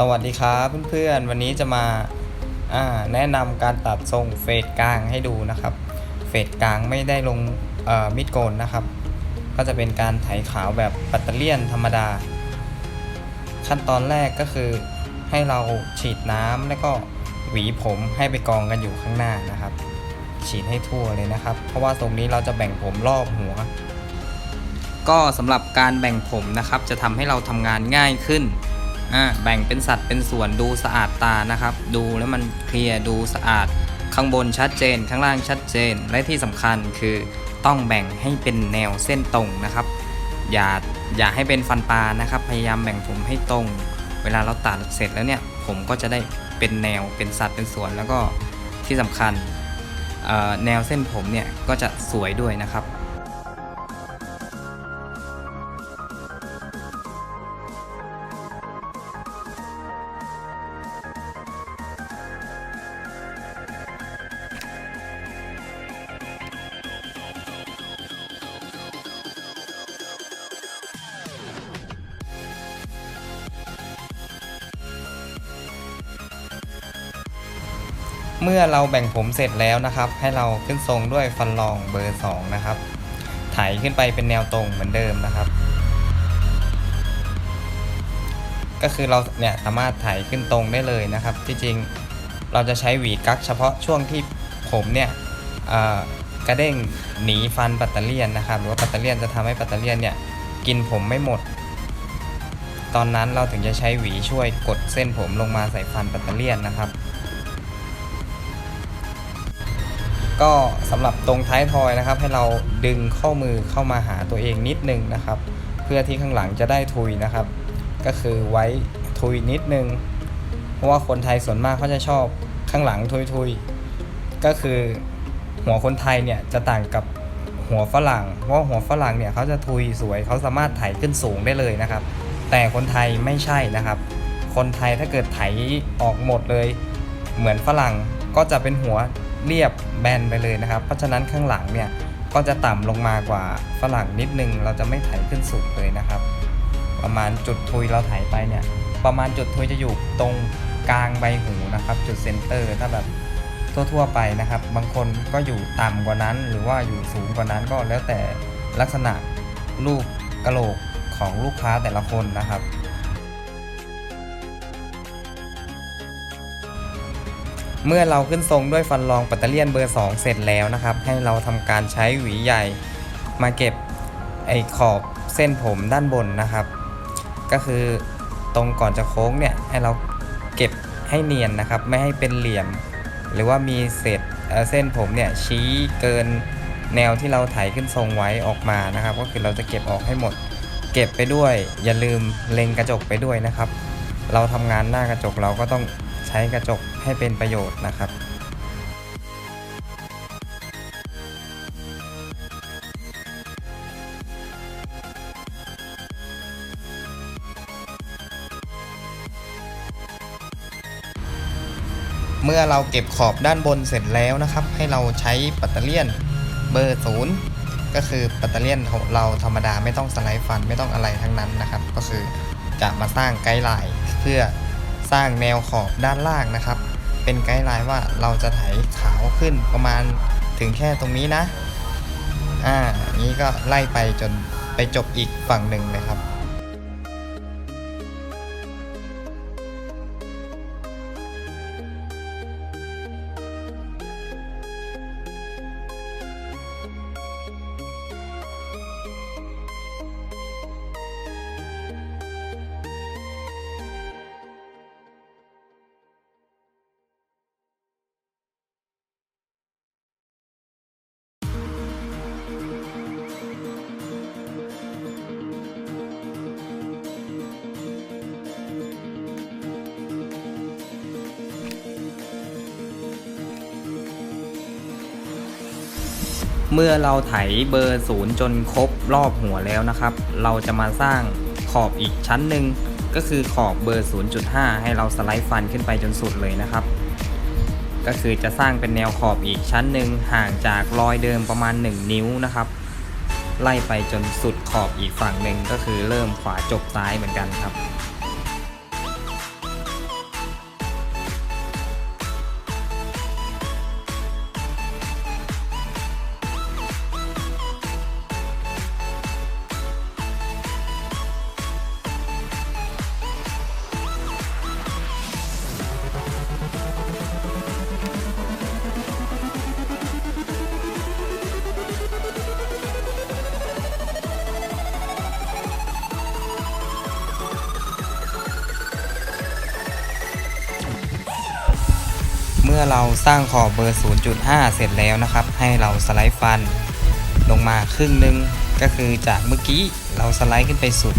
สวัสดีครับเพื่อนๆ วันนี้จะมาาแนะนำการตัดทรงเฟดกลางให้ดูนะครับ เฟดกลางไม่ได้ลงมิดโกนนะครับ ก็จะเป็นการไถขาวแบบปัตเตอร์เลียนธรรมดา ขั้นตอนแรกก็คือให้เราฉีดน้ำแล้วก็หวีผมให้ไปกองกันอยู่ข้างหน้านะครับ ฉีดให้ทั่วเลยนะครับ เพราะว่าตรงนี้เราจะแบ่งผมรอบหัว ก็สำหรับการแบ่งผมนะครับ จะทำให้เราทำงานง่ายขึ้น อ่าแบ่งเป็นสัดเป็นส่วนดูสะอาดตานะครับ ดูแล้วมันเคลียร์ดูสะอาด ข้างบนชัดเจน ข้างล่างชัดเจน และที่สำคัญคือต้องแบ่งให้เป็นแนวเส้นตรงนะครับ อย่าอย่าให้เป็นฟันปลานะครับ พยายามแบ่งผมให้ตรง เวลาเราตัดเสร็จแล้วเนี่ย ผมก็จะได้เป็นแนวเป็นสัดเป็นส่วนแล้วก็ที่สำคัญแนวเส้นผมเนี่ยก็จะสวยด้วยนะครับ เมื่อเราแบ่งผมเสร็จแล้วนะครับ ให้เราขึ้นทรงด้วยฟันรองเบอร์ 2 นะครับไถขึ้นไปเป็นแนวตรงเหมือนเดิมนะครับ ก็คือเราเนี่ยสามารถไถขึ้นตรงได้เลยนะครับ ที่จริงเราจะใช้หวีกักเฉพาะช่วงที่ผมเนี่ยกระเด้งหนีฟันปัตเตอร์เลียนนะครับหรือว่าปัตเตอร์เลียนจะทำให้ปัตเตอร์เลียนเนี่ยกินผมไม่หมด ตอนนั้นเราถึงจะใช้หวีช่วยกดเส้นผมลงมาใส่ฟันปัตเตอร์เลียนนะครับ ก็สำหรับตรงท้ายทอยนะครับ ให้เราดึงข้อมือเข้ามาหาตัวเองนิดนึงนะครับ เพื่อที่ข้างหลังจะได้ทุยนะครับ ก็คือไว้ทุยนิดนึง เพราะว่าคนไทยส่วนมากเขาจะชอบข้างหลังทุยทุยๆก็คือหัวคนไทยเนี่ยจะต่างกับหัวฝรั่ง เพราะว่าหัวฝรั่งเนี่ยเขาจะทุยสวยเขาสามารถไถขึ้นสูงได้เลยนะครับ แต่คนไทยไม่ใช่นะครับ คนไทยถ้าเกิดไถออกหมดเลย เหมือนฝรั่งก็จะเป็นหัว เรียบแบนไปเลยนะครับ เพราะฉะนั้นข้างหลังเนี่ยก็จะต่ำลงมากว่าฝรั่งนิดนึง เราจะไม่ไถขึ้นสูงเลยนะครับ ประมาณจุดทุยเราไถไปเนี่ย ประมาณจุดทุยจะอยู่ตรงกลางใบหูนะครับ จุดเซนเตอร์ถ้าแบบทั่วๆไปนะครับ บางคนก็อยู่ต่ำกว่านั้นหรือว่าอยู่สูงกว่านั้นก็แล้วแต่ลักษณะรูปกระโหลกของลูกค้าแต่ละคนนะครับ เมื่อเราขึ้นทรงด้วยฟันรองปัตเตอร์เลียนเบอร์ 2 เสร็จแล้วนะครับ ให้เราทำการใช้หวีใหญ่มาเก็บไอ้ขอบเส้นผมด้านบนนะครับ ก็คือตรงก่อนจะโค้งเนี่ยให้เราเก็บให้เนียนนะครับ ไม่ให้เป็นเหลี่ยม หรือว่ามีเศษเเส้นผมเนี่ยชี้เกินแนวที่เราไถขึ้นทรงไว้ออกมานะครับ ก็คือเราจะเก็บออกให้หมด เก็บไปด้วย อย่าลืมเล็งกระจกไปด้วยนะครับ เราทำงานหน้ากระจกเราก็ต้อง ช้กระจกให้เป็นประโยชน์นะครับเมื่อเราเก็บขอบด้านบนเสร็จแล้วนะครับ ให้เราใช้ปัตเตอร์เลียนเบอร์ศูนย์ก็คือปัตเตอร์เลียนของเราธรรมดาไม่ต้องสไลด์ฟันไม่ต้องอะไรทั้งนั้นนะครับ ก็คือจะมาสร้างไกด์ไลน์เพื่อ สร้างแนวขอบด้านล่างนะครับ เป็นไกด์ไลน์ว่าเราจะไถขาวขึ้นประมาณถึงแค่ตรงนี้นะ อ่าอย่างนี้ก็ไล่ไปจนไปจบอีกฝั่งหนึ่งเลยครับ เมื่อเราไถเบอร์ศูนย์จนครบรอบหัวแล้วนะครับ เราจะมาสร้างขอบอีกชั้นหนึ่งก็คือขอบเบอร์ 0.5 ให้เราสไลด์ฟันขึ้นไปจนสุดเลยนะครับ ก็คือจะสร้างเป็นแนวขอบอีกชั้นหนึ่งห่างจากรอยเดิมประมาณ 1 นิ้วนะครับ ไล่ไปจนสุดขอบอีกฝั่งหนึ่งก็คือเริ่มขวาจบซ้ายเหมือนกันครับ มื่อเราสร้างขอบเบอร์ 0.5 เสร็จแล้วนะครับ ให้เราสไลด์ฟันลงมาครึ่งหนึ่งก็คือจากเมื่อกี้เราสไลด์ขึ้นไปสุด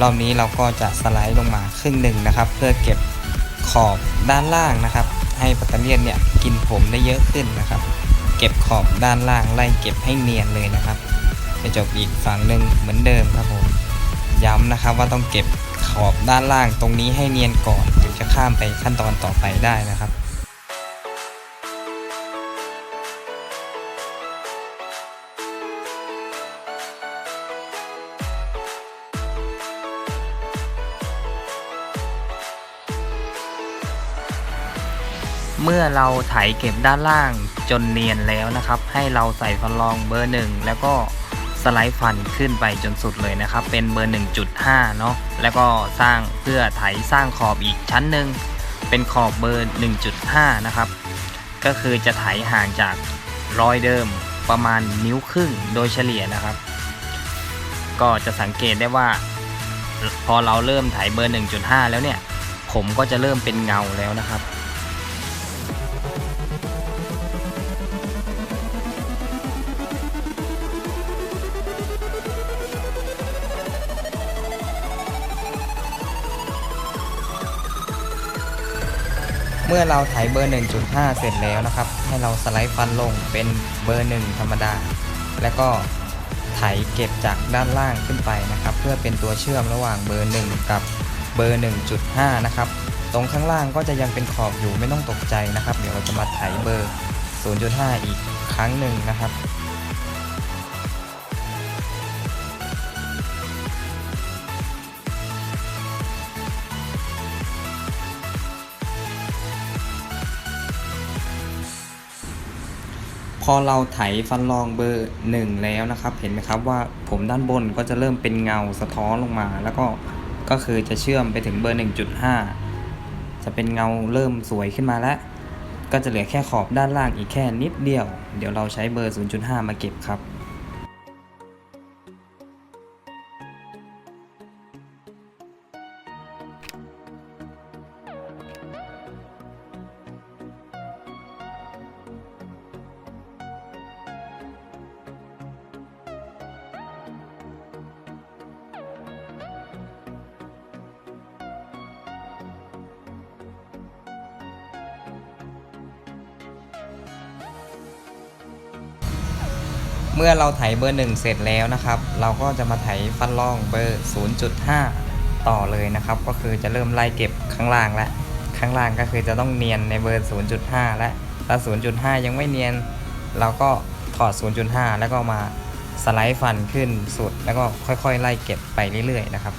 รอบนี้เราก็จะสไลด์ลงมาครึ่งหนึ่งนะครับ เพื่อเก็บขอบด้านล่างนะครับ ให้ปัตเตอร์เลียนเนี่ยกินผมได้เยอะขึ้นนะครับ เก็บขอบด้านล่างไล่เก็บให้เนียนเลยนะครับไปจบอีกฝั่งหนึ่งเหมือนเดิมครับผมย้ำนะครับว่าต้องเก็บขอบด้านล่างตรงนี้ให้เนียนก่อนถึงจะข้ามไปขั้นตอนต่อไปได้นะครับ เมื่อเราไถเก็บด้านล่างจนเนียนแล้วนะครับ ให้เราใส่ฟันรองเบอร์ 1 แล้วก็สไลด์ฟันขึ้นไปจนสุดเลยนะครับ เป็นเบอร์ 1.5 เนาะแล้วก็สร้างเพื่อไถสร้างขอบอีกชั้นหนึ่งเป็นขอบเบอร์ 1.5 นะครับ ก็คือจะไถห่างจากรอยเดิมประมาณนิ้วครึ่งโดยเฉลี่ยนะครับ ก็จะสังเกตได้ว่า พอเราเริ่มไถเบอร์ 1.5 แล้วเนี่ย ผมก็จะเริ่มเป็นเงาแล้วนะครับ เมื่อเราไถเบอร์ 1.5 เสร็จแล้วนะครับ ให้เราสไลด์ฟันลงเป็นเบอร์ 1 ธรรมดา แล้วก็ไถเก็บจากด้านล่างขึ้นไปนะครับ เพื่อเป็นตัวเชื่อมระหว่างเบอร์ 1 กับเบอร์ 1.5 นะครับ ตรงข้างล่างก็จะยังเป็นขอบอยู่ไม่ต้องตกใจนะครับ เดี๋ยวเราจะมาไถเบอร์ 0.5 อีกครั้งหนึ่งนะครับ อเราไถฟันรองเบอร์หนึ่งแล้วนะครับ เห็นไหมครับว่าผมด้านบนก็จะเริ่มเป็นเงาสะท้อนลงมา แล้วก็ก็คือจะเชื่อมไปถึงเบอร์ 1.5 จะเป็นเงาเริ่มสวยขึ้นมาแล้ว ก็จะเหลือแค่ขอบด้านล่างอีกแค่นิดเดียว เดี๋ยวเราใช้เบอร์ 0.5 มาเก็บครับ เมื่อเราไถเบอร์ 1 เสร็จแล้วนะครับ เราก็จะมาไถฟันล่องเบอร์ 0.5 ต่อเลยนะครับ ก็คือจะเริ่มไล่เก็บข้างล่างแล้วข้างล่างก็คือจะต้องเนียนในเบอร์ 0.5 และถ้า 0.5 ยังไม่เนียน เราก็ถอด 0.5 แล้วก็มาสไลด์ฟันขึ้นสุด แล้วก็ค่อยๆ ไล่เก็บไปเรื่อยๆนะครับ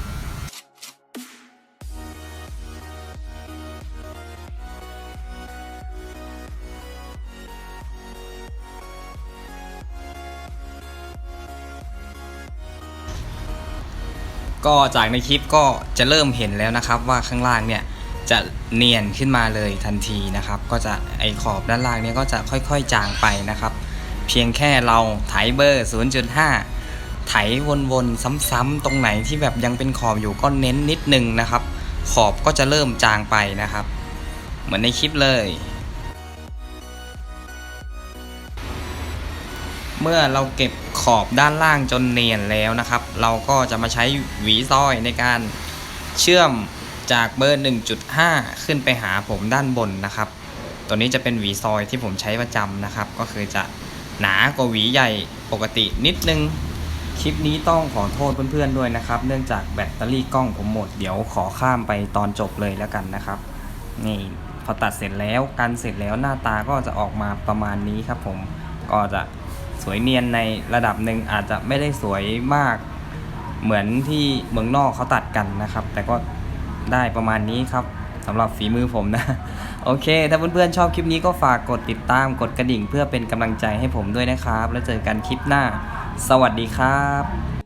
ก็จากในคลิปก็จะเริ่มเห็นแล้วนะครับว่าข้างล่างเนี่ยจะเนียนขึ้นมาเลยทันทีนะครับ ก็จะไอขอบด้านล่างเนี่ยก็จะค่อยๆจางไปนะครับ เพียงแค่เราไถเบอร์ 0.5 ไถวนๆซ้ำๆตรงไหนที่แบบยังเป็นขอบอยู่ก็เน้นนิดนึงนะครับ ขอบก็จะเริ่มจางไปนะครับ เหมือนในคลิปเลย เมื่อเราเก็บ อบด้านล่างจนเนียนแล้วนะครับ เราก็จะมาใช้หวีซอยในการเชื่อมจากเบอร์ 1.5 ขึ้นไปหาผมด้านบนนะครับ ตัวนี้จะเป็นหวีซอยที่ผมใช้ประจำนะครับ ก็คือจะหนากว่าหวีใหญ่ปกตินิดนึง คลิปนี้ต้องขอโทษเพื่อนๆด้วยนะครับ เนื่องจากแบตเตอรี่กล้องผมหมด เดี๋ยวขอข้ามไปตอนจบเลยแล้วกันนะครับ นี่พอตัดเสร็จแล้วกันเสร็จแล้วหน้าตาก็จะออกมาประมาณนี้ครับผม ก็จะ วยเนียนในระดับหนึ่งอาจจะไม่ได้สวยมาก เหมือนที่เมืองนอกเขาตัดกันนะครับ แต่ก็ได้ประมาณนี้ครับสำหรับฝีมือผมนะ โอเค ถ้าเพื่อนๆชอบคลิปนี้ก็ฝากกดติดตามกดกระดิ่งเพื่อเป็นกำลังใจให้ผมด้วยนะครับ แล้วเจอกันคลิปหน้า สวัสดีครับ